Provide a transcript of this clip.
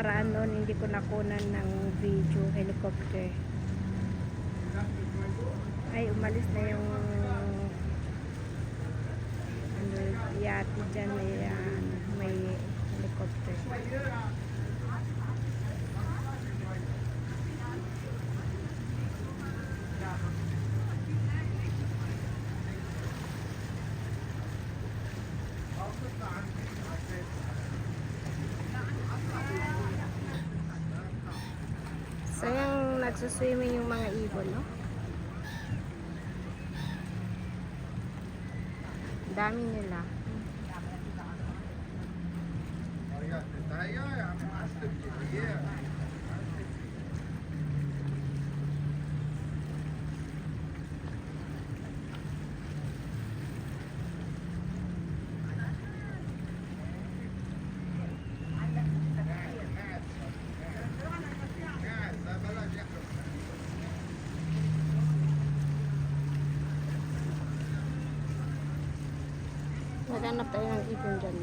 nakaraan noon, hindi ko nakunan ng video helicopter. Ay, umalis na yung ano, yati dyan, may, Sayang nagsuswimming yung mga ibon, no? Dami nila. Maghanap tayo ng ibon dyan.